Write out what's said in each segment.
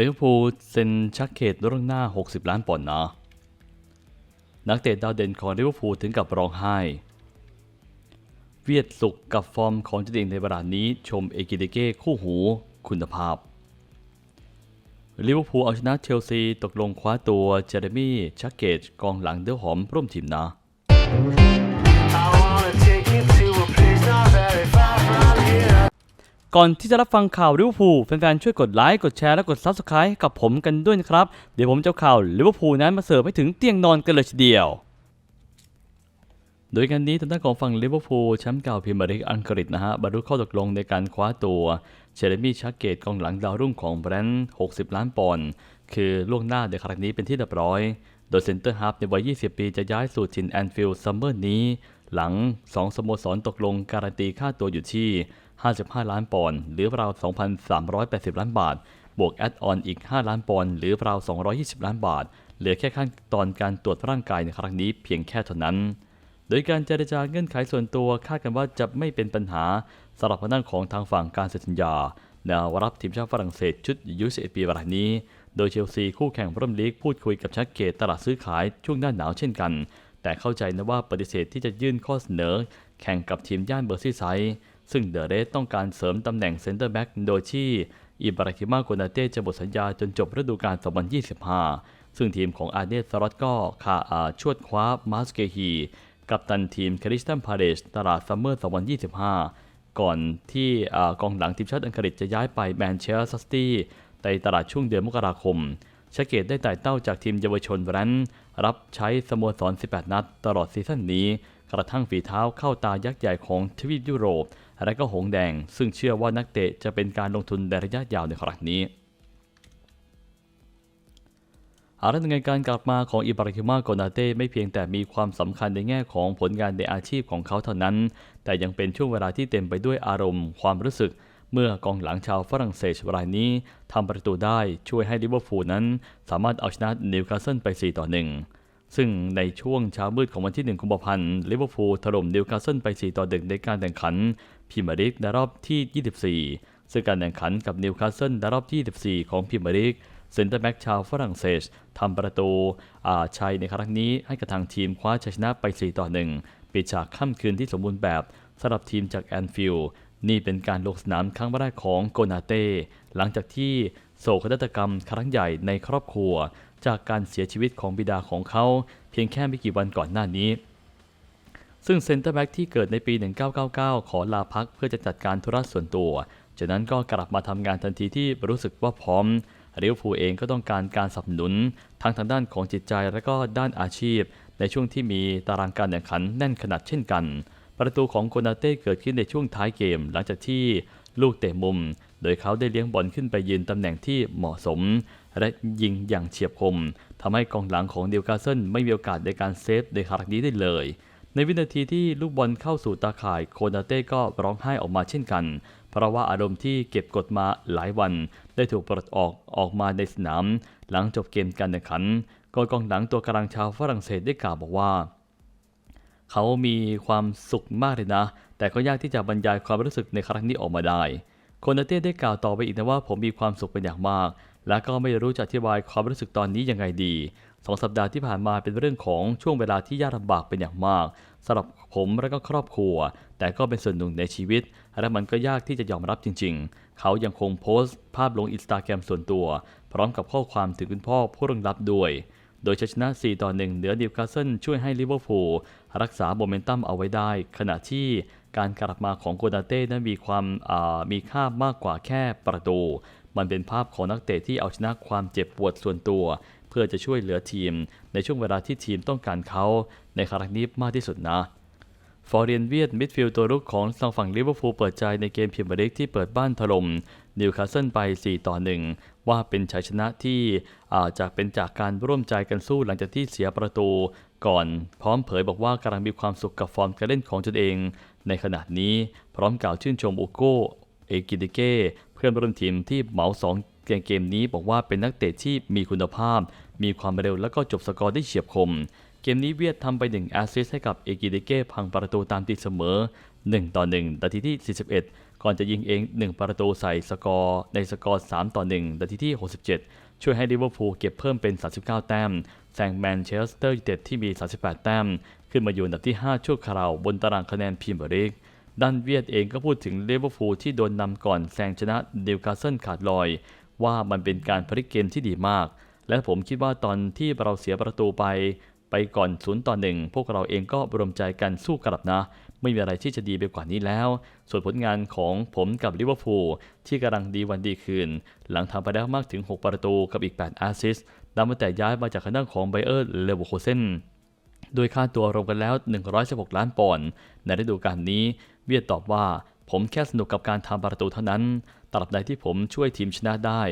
ลิเวอร์พูลเซ็นชักเขตล่วงหน้า 60 ล้านปอนด์นะ นักเตะดาวเด่นของลิเวอร์พูลถึงกับร้องไห้ เวียดสุกกับฟอร์มของตัวเองในเวลานี้ชมเอกิเดเก้คู่หูคุณภาพลิเวอร์พูลเอาชนะเชลซีตกลงคว้าตัวเจเรมี่ชักเกจกองหลังเดือหอมร่วมทีมนะ ก่อนที่จะรับฟังข่าวลิเวอร์พูลแฟนๆช่วยกดไลค์กดแชร์และกด Subscribe ให้กับผมกันด้วยนะครับ เดี๋ยวผมจะข่าวลิเวอร์พูลนั้นมาเสิร์ฟให้ถึงเตียงนอนกันเลยทีเดียว โดยการนี้ทางด้านของฝั่งลิเวอร์พูลแชมป์เก่าพรีเมียร์ลีกอังกฤษนะฮะบรรลุข้อตกลงในการคว้าตัวเชเรมี่ชักเกตกองหลังดาวรุ่งของแบรนด์60 ล้านปอนด์คือล่วงหน้าในครั้งนี้เป็นที่เรียบร้อย โดยเซนเตอร์ฮาฟในวัย 20 ปีจะย้ายสู่จินแอนฟิลด์ซัมเมอร์นี้ หลัง 2 สโมสรตกลงการันตีค่าตัวอยู่ที่ 55 ล้านปอนด์หรือราว 2,380 ล้านบาท บวกแอดออนอีก 5 ล้านปอนด์หรือราว 220 ล้านบาท เหลือแค่ขั้นตอนการตรวจร่างกายในครั้งนี้เพียงแค่เท่านั้น โดยการเจรจาเงื่อนไขส่วนตัวคาดกันว่าจะไม่เป็นปัญหาสำหรับทางด้านของทางฝั่งการเซ็นสัญญาแนวรับทีมชาติฝรั่งเศสชุดอายุ11ปีรายนี้ โดยเชลซีคู่แข่งพรีเมียร์ลีกพูดคุยกับชักเกตตลาดซื้อขายช่วงหน้าหนาวเช่นกัน แต่เข้าใจนะว่าปฏิเสธที่จะยื่นข้อเสนอ แข่งกับทีมย่านเบอร์ซีไซด์ ซึ่งเดอะเรสต้องการเสริมตำแหน่งเซนเตอร์แบ็กโดยที่อิบราฮิมาโกนาเต้จะหมดสัญญาจนจบฤดูกาล 2025 ซึ่งทีมของอาเนสซารอตก็คาอาชวดคว้ามาสเกฮี กับตันทีมคริสตันพาเลสตลาดซัมเมอร์ 2025 ก่อนที่กองหลังทีมชาติอังกฤษจะย้ายไปแมนเชสเตอร์ซิตี้ในตลาดช่วงเดือนมกราคมชาเกตได้ไต่เต้าจากทีมเยาวชนแบรนท์รับใช้สโมสร 18 นัด ตลอดซีซั่นนี้ กระทั่งฝีเท้าเข้าตายักษ์ใหญ่ของทวีปยุโรป และก็หงแดง ซึ่งเชื่อว่านักเตะจะเป็นการลงทุนในระยะยาวในครั้งนี้อารังการกลับมาของอิบราฮิมาโกนาเต้ไม่เพียงแต่มีความสำคัญในแง่ของผลงานในอาชีพของเขาเท่านั้น แต่ยังเป็นช่วงเวลาที่เต็มไปด้วยอารมณ์ ความรู้สึก เมื่อกองหลังชาวฝรั่งเศสรายนี้ทำประตูได้ช่วยให้ลิเวอร์พูลนั้น สามารถเอาชนะนิวคาสเซิลไป 4 ต่อ 1 ซึ่งในช่วงเช้ามืดของวันที่ 1 กุมภาพันธ์ลิเวอร์พูลถล่มนิวคาสเซิลไป 4 ต่อ1ในการแข่งขันพรีเมียร์ลีกในรอบที่ 24 ซึ่งการแข่งขันกับนิวคาสเซิลในรอบที่ 24 ของพรีเมียร์ลีกเซนเตอร์แบ็กชาวฝรั่งเศสทำประตูอาชัยในครั้งนี้ให้กับทางทีมคว้าชัยชนะไป 4 ต่อ 1 ปิดฉากค่ำคืนที่สมบูรณ์แบบสำหรับทีมจากแอนฟิลด์นี่เป็นการลงสนามครั้งแรกของโกนาเต้หลังจากที่โศกนาฏกรรมครั้งใหญ่ในครอบครัว จากการเสียชีวิตของบิดาของเขา เพียงแค่ไม่กี่วันก่อนหน้านี้ ซึ่งเซนเตอร์แบ็กที่เกิดในปี 1999 ขอลาพักเพื่อจะจัดการธุระส่วนตัว จากนั้นก็กลับมาทำงานทันทีที่รู้สึกว่าพร้อมลิเวอร์พูลเองก็ต้องการการสนับสนุนทั้งทางด้านของจิตใจและก็ด้านอาชีพ ในช่วงที่มีตารางการแข่งขันแน่นขนาดเช่นกัน ประตูของโกนาเต้เกิดขึ้นในช่วงท้ายเกม หลังจากที่ลูกเตะมุม โดยเขาได้เลี้ยงบอลขึ้นไปยืนตำแหน่งที่เหมาะสม และยิงอย่างเฉียบคมทำให้กองหลังของนิวคาเซิลไม่มีโอกาสในการเซฟในครั้งนี้ได้เลย ในวินาทีที่ลูกบอลเข้าสู่ตาข่ายโคนาเต้ก็ร้องไห้ออกมาเช่นกัน เพราะว่าอารมณ์ที่เก็บกดมาหลายวัน ได้ถูกปลดออกออกมาในสนาม หลังจบเกมการแข่งขันกองกองหลังตัวกลางชาวฝรั่งเศสได้กล่าวบอกว่า เขามีความสุขมากเลยนะ แต่ก็ยากที่จะบรรยายความรู้สึกในครั้งนี้ออกมาได้ คนเต้ได้กล่าวต่อไปอีกนะว่าผมมีความสุขเป็นอย่างมาก และก็ไม่รู้จะอธิบายความรู้สึกตอนนี้ยังไงดีสองสัปดาห์ที่ผ่านมาเป็นเรื่องของช่วงเวลาที่ยากลำบากเป็นอย่างมากสำหรับผมและก็ครอบครัว แต่ก็เป็นส่วนหนึ่งในชีวิต และมันก็ยากที่จะยอมรับจริง ๆ เขายังคงโพสต์ ภาพลงอินสตาแกรมส่วนตัว พร้อมกับข้อความถึงคุณพ่อผู้ร่วงลับด้วย โดยชัยชนะ 4 ต่อ 1 เหนือนิวคาสเซิลช่วยให้ลิเวอร์พูลรักษาโมเมนตัมเอาไว้ได้ ขณะที่การกลับมาของโกนาเต้นั้นมีความมีค่ามากกว่าแค่ประตู มันเป็นภาพของนักเตะที่เอาชนะความเจ็บปวดส่วนตัว เพื่อจะช่วยเหลือทีม ในช่วงเวลาที่ทีมต้องการเขาในครั้งนี้มากที่สุดนะฟอร์เรียนเวียดมิดฟิลด์ตัวรุกของทางฝั่งลิเวอร์พูลเปิดใจในเกมพรีเมียร์ลีกที่เปิดบ้านถล่ม นิวคาสเซิลไป 4 ต่อ 1 ว่าเป็นชัยชนะที่อาจจะเป็นจากการร่วมใจกันสู้หลังจากที่เสียประตูก่อนพร้อมเผยบอกว่ากำลังมีความสุขกับฟอร์มการเล่นของตนเอง ในขณะนี้พร้อมกล่าวชื่นชมโอโกเอกิเดเก้เพื่อนร่วมทีมที่เหมาสองเกมเกมนี้บอกว่าเป็นนักเตะที่มีคุณภาพ มีความเร็วและก็จบสกอร์ได้เฉียบคม เกมนี้เวียดทำไป1แอสซิสต์ให้กับเอกิเดเก้พังประตูตามตีเสมอ 1 ต่อ 1 นาทีที่ 41 ก่อนจะยิงเอง 1 ประตูใส่สกอร์ในสกอร์3ต่อ1นาทีที่ 67 ช่วยให้ลิเวอร์พูลเก็บเพิ่มเป็น 39 แต้มแซงแมนเชสเตอร์ยูไนเต็ดที่มี 38 แต้ม ขึ้นมาอยู่อันดับที่ 5 ชั่วคราวบนตารางคะแนนพรีเมียร์ลีกด้านเวียดเองก็พูดถึงลิเวอร์พูลที่โดนนำก่อนแซงชนะนิวคาสเซิลขาดลอย ว่ามันเป็นการพลิกเกมที่ดีมาก และผมคิดว่าตอนที่เราเสียประตูไป ไปก่อน0ต่อ1พวกเราเองก็รวมใจกันสู้กลับนะ ไม่มีอะไรที่จะดีไปกว่านี้แล้ว ส่วนผลงานของผมกับลิเวอร์พูลที่กำลังดีวันดีคืน หลังทำไปแล้วมากถึง 6 ประตูกับอีก8แอสซิสต์นับตั้งแต่ย้ายมาจากคณะของไบเออร์เลเวอร์โคเซนโดยค่าตัวรวมกันแล้ว 116 ล้านปอนด์ในฤดูกาลนี้ เวียดตอบว่าผมแค่สนุกกับการทำประตูเท่านั้นตราบใดที่ผมช่วยทีมชนะได้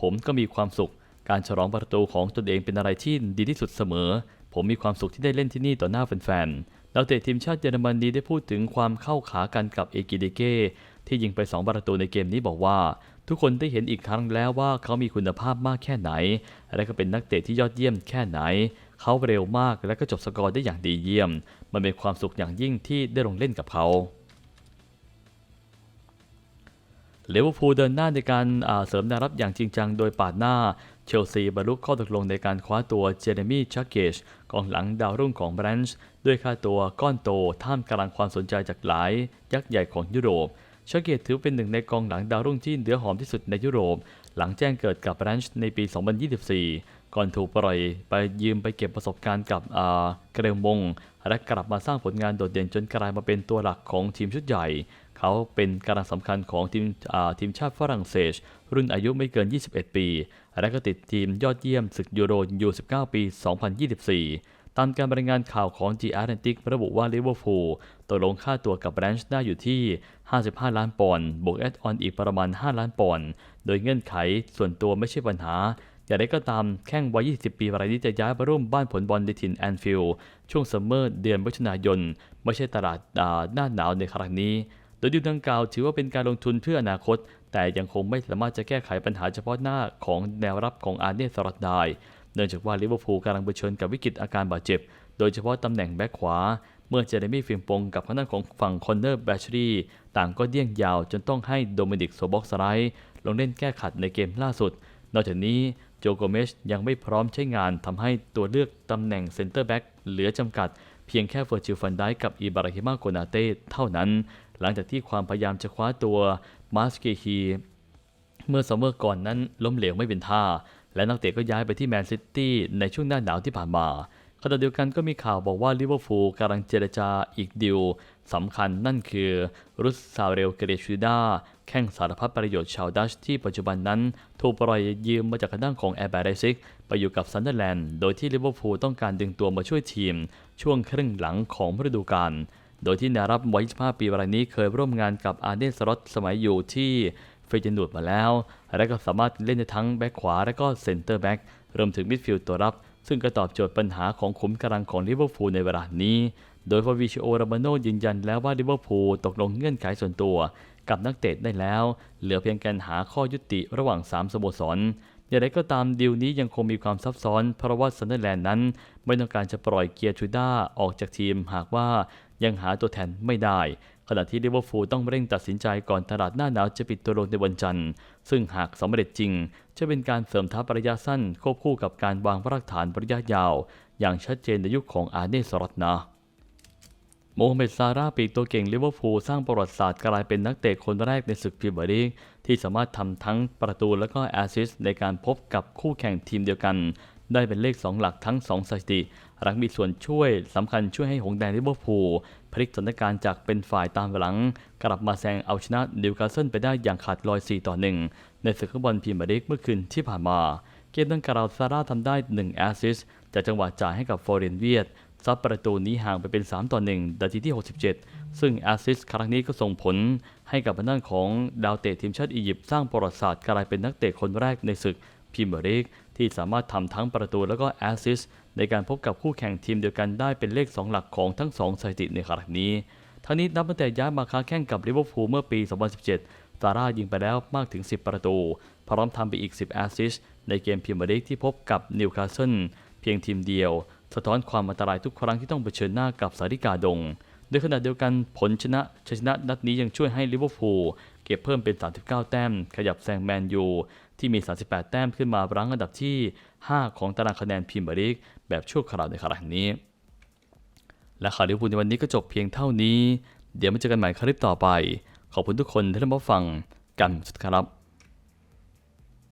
ผมก็มีความสุข การฉลองประตูของตนเองเป็นอะไรที่ดีที่สุดเสมอ ผมมีความสุขที่ได้เล่นที่นี่ต่อหน้าแฟนๆ แล้วเตะทีมชาติเยอรมนีได้พูดถึงความเข้าขากันกับเอกิเดเก้ที่ยิงไป 2 ประตูในเกมนี้บอกว่า ทุกคนได้เห็นอีกครั้งแล้วว่าเขามีคุณภาพมากแค่ไหน และก็เป็นนักเตะที่ยอดเยี่ยมแค่ไหน เขาเร็วมากและก็จบสกอร์ได้อย่างดีเยี่ยม มันเป็นความสุขอย่างยิ่งที่ได้ลงเล่นกับเขาเลเวอร์พูลเดินหน้าในการเสริมแนวรับอย่างจริงจังโดยปาดหน้า เชลซีบรรลุข้อตกลงในการคว้าตัวเจเรมี่ชักเกชกองหลังดาวรุ่งของแบรนช์ ด้วยค่าตัวก้อนโตท่ามกลางความสนใจจากหลาย ยักษ์ใหญ่ของยุโรปชักเกชถือเป็นหนึ่งในกองหลังดาวรุ่งที่เนื้อหอมที่สุดในยุโรป หลังแจ้งเกิดกับแบรนช์ในปี 2024 ก่อนถูกปล่อยไปยืมไปเก็บประสบการณ์กับอาเกรมง และกลับมาสร้างผลงานโดดเด่นจนกลายมาเป็นตัวหลักของทีมชุดใหญ่ เขาเป็นกำลังสำคัญของทีมทีมชาติฝรั่งเศส รุ่นอายุไม่เกิน 21 ปี และก็ติดทีมยอดเยี่ยมศึกยูโรยู19 ปี 2024 ตามการรายงานข่าวของ The Atlantic ระบุว่าลิเวอร์พูลตกลงค่าตัวกับแบรนช์ได้อยู่ที่ 55 ล้านปอนด์บวกแอดออนอีกประมาณ 5 ล้านปอนด์โดยเงื่อนไขส่วนตัวไม่ใช่ปัญหา อย่างไรก็ตามแข้งวัย 20 ปีรายนี้จะย้ายมาร่วมบ้านผลบอลในถิ่นแอนฟิลด์ช่วงซัมเมอร์เดือนมิถุนายน ไม่ใช่ตลาดาหน้าหนาวในครั้งนี้ โดยดีลดังกล่าวถือว่าเป็นการลงทุนเพื่ออนาคต แต่ยังคงไม่สามารถจะแก้ไขปัญหาเฉพาะหน้าของแนวรับของอาร์เนสรัตได้ เนื่องจากว่าลิเวอร์พูลกำลังเผชิญกับวิกฤตอาการบาดเจ็บ โดยเฉพาะตำแหน่งแบ็คขวา เมื่อเจเรมี่ฟิมปงกับทางด้านของฝั่งคอนเนอร์แบชรีต่างก็เดี่ยงยาวจนต้องให้โดมินิกโซบ็อกสไลด์ลงเล่นแก้ขัดในเกมล่าสุด นอกจากนี้โจโกเมชยังไม่พร้อมใช้งานทำให้ตัวเลือกตำแหน่งเซนเตอร์แบ็กเหลือจำกัดเพียงแค่เฟอร์จิลฟันไดกับอิบราฮิมาโกนาเต้เท่านั้น หลังจากที่ความพยายามจะคว้าตัวมาสเกฮีเมื่อซัมเมอร์ก่อนนั้นล้มเหลวไม่เป็นท่า และนักเตะก็ย้ายไปที่แมนซิตี้ในช่วงหน้าหนาวที่ผ่านมาขณะเดียวกันก็มีข่าวบอกว่าลิเวอร์พูลกำลังเจรจาอีกดิวสำคัญนั่นคือรุสซาเรลเกเรชูดาแข้งสารพัดประโยชน์ชาวดัชที่ปัจจุบันนั้นถูกปล่อยยืมมาจากทางด้านของแอร์แบรซิกไปอยู่กับซันเดอร์แลนด์โดยที่ลิเวอร์พูลต้องการดึงตัวมาช่วยทีม ช่วงครึ่งหลังของฤดูกาลโดยที่แนวรับวัย25ปีรายนี้เคยร่วมงานกับอาร์เดนสล็อตสมัยอยู่ที่ เฟรเจนดูดมาแล้ว และก็สามารถเล่นได้ทั้งแบ็คขวา และก็เซนเตอร์แบ็กรวมถึงมิดฟิลด์ตัวรับ ซึ่งก็ตอบโจทย์ปัญหาของขุมกำลังของลิเวอร์พูลในเวลานี้ โดยฟาวิชิโอราบาโนยืนยันแล้วว่าลิเวอร์พูลตกลงเงื่อนไขส่วนตัว กับนักเตะได้แล้ว เหลือเพียงการหาข้อยุติระหว่าง 3สโมสรอย่างไรก็ตามดีลนี้ยังคงมีความซับซ้อน เพราะว่าซันเดอร์แลนด์นั้น ไม่ต้องการจะปล่อยเกียร์ทูด้าออกจากทีม หากว่า ยังหาตัวแทนไม่ได้ ขณะที่ลิเวอร์พูลต้องเร่งตัดสินใจก่อนตลาดหน้าหนาวจะปิดตัวลงในวันจันทร์ ซึ่งหากสำเร็จจริง จะเป็นการเสริมทัพระยะสั้นควบคู่กับการวางรากฐานระยะยาว อย่างชัดเจนในยุคของอาร์เนสลอตนะโมฮัมเหม็ดซาร่าปีกตัวเก่งลิเวอร์พูลสร้างประวัติศาสตร์กลายเป็นนักเตะคนแรกในศึกพรีเมียร์ลีกที่สามารถทำทั้งประตูและก็แอสซิสต์ในการพบกับคู่แข่งทีมเดียวกัน ได้เป็นเลข 2 หลักทั้ง 2 สถิติ หลังมีส่วนช่วยสำคัญช่วยให้หงแดงลิเวอร์พูลพลิกสถานการณ์จากเป็นฝ่ายตามหลัง กลับมาแซงเอาชนะนิวคาสเซิลไปได้อย่างขาดลอย 4 ต่อ 1 ในศึกฟุตบอลพรีเมียร์ลีกเมื่อคืนที่ผ่านมา เกมดังกล่าวซาร่าทำได้ 1 แอสซิสต์จากจังหวะจ่ายให้กับฟอร์เรนเวียดซัดประตูนี้ห่างไปเป็น 3 ต่อ 1 นาทีที่ 67 ซึ่งแอสซิสต์ครั้งนี้ก็ส่งผลให้กับทางด้านของดาวเตะทีมชาติอียิปต์สร้างประวัติศาสตร์กลายเป็นนักเตะคนแรกในศึกพรีเมียร์ลีกที่สามารถทำทั้งประตูแล้วก็แอสซิสต์ ในการพบกับคู่แข่งทีมเดียวกันได้เป็นเลข 2 หลักของทั้ง 2 สถิติในครั้งนี้ทั้งนี้นับตั้งแต่ย้ายมาค้าแข่งกับลิเวอร์พูลเมื่อปี 2017 ซาร่าห์ยิงไปแล้วมากถึง 10 ประตู พร้อมทำไปอีก 10 แอสซิสต์ในเกมพรีเมียร์ลีกที่พบกับนิวคาสเซิลเพียงทีมเดียว สะท้อนความอันตรายทุกครั้งที่ต้องเผชิญหน้ากับสาริกาดงโดยขณะเดียวกันผลชนะชัยชนะนัดนี้ยังช่วยให้ลิเวอร์พูลเก็บก็บเพิ่มเป็น 39 แต้ม ขยับแซงแมนยูที่มี 38 แต้มขึ้นมารั้งอันดับที่ 5 ของตารางคะแนนพรีเมียร์ลีก แบบชั่วคราวในครั้งนี้ และข่าวลิเวอร์พูลในวันนี้ก็จบเพียงเท่านี้ เดี๋ยวมาเจอกันใหม่คลิปต่อไป ขอบคุณทุกคนที่รับฟังกันสุดครับ